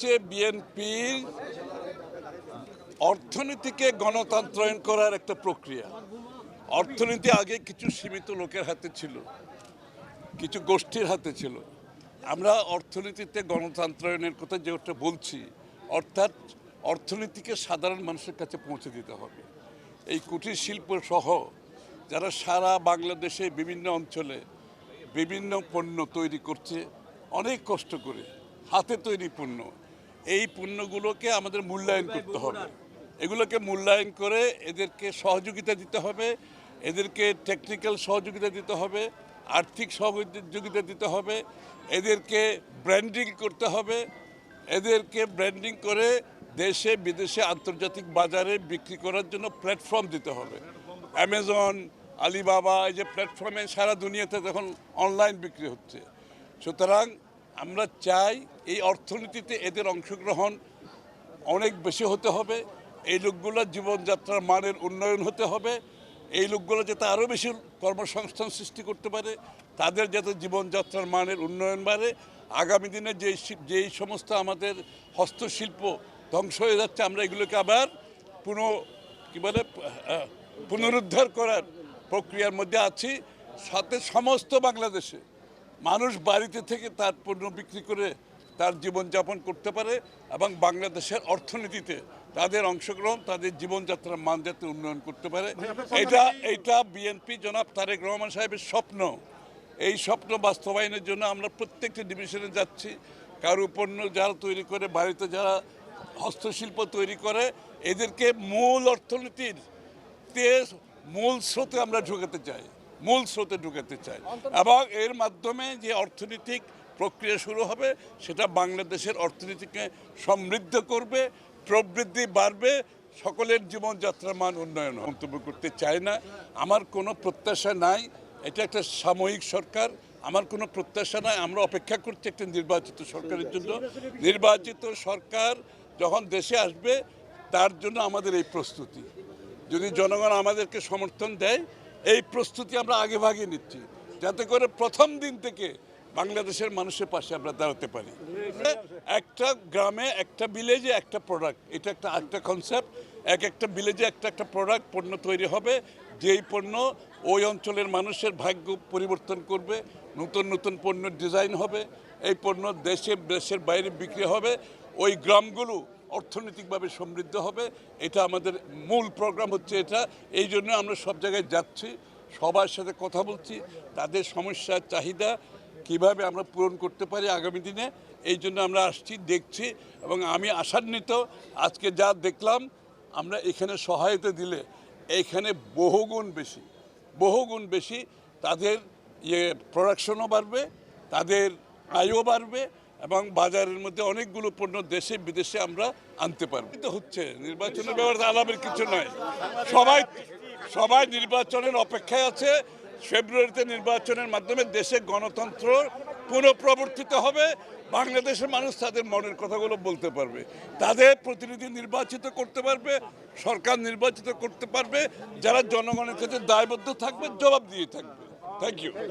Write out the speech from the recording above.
হচ্ছে বিএনপির অর্থনীতিকে গণতন্ত্রায়ন করার একটা প্রক্রিয়া। অর্থনীতি আগে কিছু সীমিত লোকের হাতে ছিল, কিছু গোষ্ঠীর হাতে ছিল। আমরা অর্থনীতিতে গণতন্ত্রায়নের কথা যেটা বলছি, অর্থাৎ অর্থনীতিকে সাধারণ মানুষের কাছে পৌঁছে দিতে হবে। এই কুটির শিল্প সহ যারা সারা বাংলাদেশে বিভিন্ন অঞ্চলে বিভিন্ন পণ্য তৈরি করছে, অনেক কষ্ট করে, হাতে তৈরি পণ্য এই পণ্যগুলোকে আমাদের মূল্যায়ন করতে হবে। এগুলোকে মূল্যায়ন করে এদেরকে সহযোগিতা দিতে হবে, এদেরকে টেকনিক্যাল সহযোগিতা দিতে হবে, আর্থিক সহযোগিতা দিতে হবে, এদেরকে ব্র্যান্ডিং করতে হবে, এদেরকে ব্র্যান্ডিং করে দেশে, বিদেশে আন্তর্জাতিক বাজারে বিক্রি করার জন্য প্ল্যাটফর্ম দিতে হবে। অ্যামাজন আলিবাবা এই যে প্ল্যাটফর্মে সারা দুনিয়াতে তখন অনলাইন বিক্রি হচ্ছে। সুতরাং আমরা চাই এই অর্থনীতিতে এদের অংশগ্রহণ অনেক বেশি হতে হবে। এই লোকগুলোর জীবনযাত্রার মানের উন্নয়ন হতে হবে। এই লোকগুলো যাতে আরও বেশি কর্মসংস্থান সৃষ্টি করতে পারে, তাদের যাতে জীবনযাত্রার মানের উন্নয়ন বাড়ে। আগামী দিনে যে যেই সমস্ত আমাদের হস্তশিল্প ধ্বংস হয়ে যাচ্ছে, আমরা এগুলোকে আবার পুনঃ, কী বলে পুনরুদ্ধার করার প্রক্রিয়ার মধ্যে আছি। সাথে সমস্ত বাংলাদেশে মানুষ বাড়িতে থেকে তার পণ্য বিক্রি করে তার জীবনযাপন করতে পারে এবং বাংলাদেশের অর্থনীতিতে তাদের অংশগ্রহণ তাদের জীবনযাত্রার মান যাতে উন্নয়ন করতে পারে। এটা এটা বিএনপি জনাব তারেক রহমান সাহেবের স্বপ্ন। এই স্বপ্ন বাস্তবায়নের জন্য আমরা প্রত্যেকটি ডিভিশনে যাচ্ছি। কারও পণ্য যারা তৈরি করে বাড়িতে যারা হস্তশিল্প তৈরি করে এদেরকে মূল অর্থনীতির তে মূল স্রোতে আমরা ঢুকাতে চাই। মূল স্রোতে ঢুকাতে চায়। এবং এর মাধ্যমে যে অর্থনৈতিক প্রক্রিয়া শুরু হবে সেটা বাংলাদেশের অর্থনীতিকে সমৃদ্ধ করবে প্রবৃদ্ধি বাড়বে সকলের জীবনযাত্রার মান উন্নয়ন। মন্তব্য করতে চায় না। আমার কোনো প্রত্যাশা নাই। এটা একটা সাময়িক সরকার। আমার কোনো প্রত্যাশা নাই। আমরা অপেক্ষা করছি একটা নির্বাচিত সরকারের জন্য। নির্বাচিত সরকার যখন দেশে আসবে তার জন্য আমাদের এই প্রস্তুতি। যদি জনগণ আমাদেরকে সমর্থন দেয় এই প্রস্তুতি আমরা আগে ভাগে নিচ্ছি। যাতে করে প্রথম দিন থেকে বাংলাদেশের মানুষের পাশে আমরা দাঁড়াতে পারি। একটা গ্রামে একটা ভিলেজে একটা প্রোডাক্ট এটা একটা একটা কনসেপ্ট এক একটা ভিলেজে একটা একটা প্রোডাক্ট পণ্য তৈরি হবে, যেই পণ্য ওই অঞ্চলের মানুষের ভাগ্য পরিবর্তন করবে, নতুন নতুন পণ্য ডিজাইন হবে, এই পণ্য দেশে, দেশের বাইরে বিক্রি হবে, ওই গ্রামগুলো অর্থনৈতিকভাবে সমৃদ্ধ হবে। এটা আমাদের মূল প্রোগ্রাম হচ্ছে এটা। এই জন্য আমরা সব জায়গায় যাচ্ছি, সবার সাথে কথা বলছি, তাদের সমস্যা, চাহিদা কীভাবে আমরা পূরণ করতে পারি আগামী দিনে, এই জন্য আমরা আসছি, দেখছি এবং আমি আশান্বিত, আজকে যা দেখলাম, আমরা এখানে সহায়তা দিলে এইখানে বহুগুণ বেশি বহুগুণ বেশি তাদের ইয়ে প্রোডাকশনও বাড়বে, তাদের আয়ও বাড়বে এবং বাজারের মধ্যে অনেকগুলো পণ্য দেশে বিদেশে আমরা আনতে পারব। তো হচ্ছে, নির্বাচনের ব্যাপারে আলাপের কিছু নয় সবাই সবাই নির্বাচনের অপেক্ষায় আছে। ফেব্রুয়ারিতে নির্বাচনের মাধ্যমে দেশে গণতন্ত্র পুনঃপ্রবর্তিত হবে। বাংলাদেশের মানুষ তাদের মনের কথাগুলো বলতে পারবে। তাদের প্রতিনিধি নির্বাচিত করতে পারবে, সরকার নির্বাচিত করতে পারবে। যারা জনগণের কাছে দায়বদ্ধ থাকবে, জবাব দিয়ে থাকবে। Thank you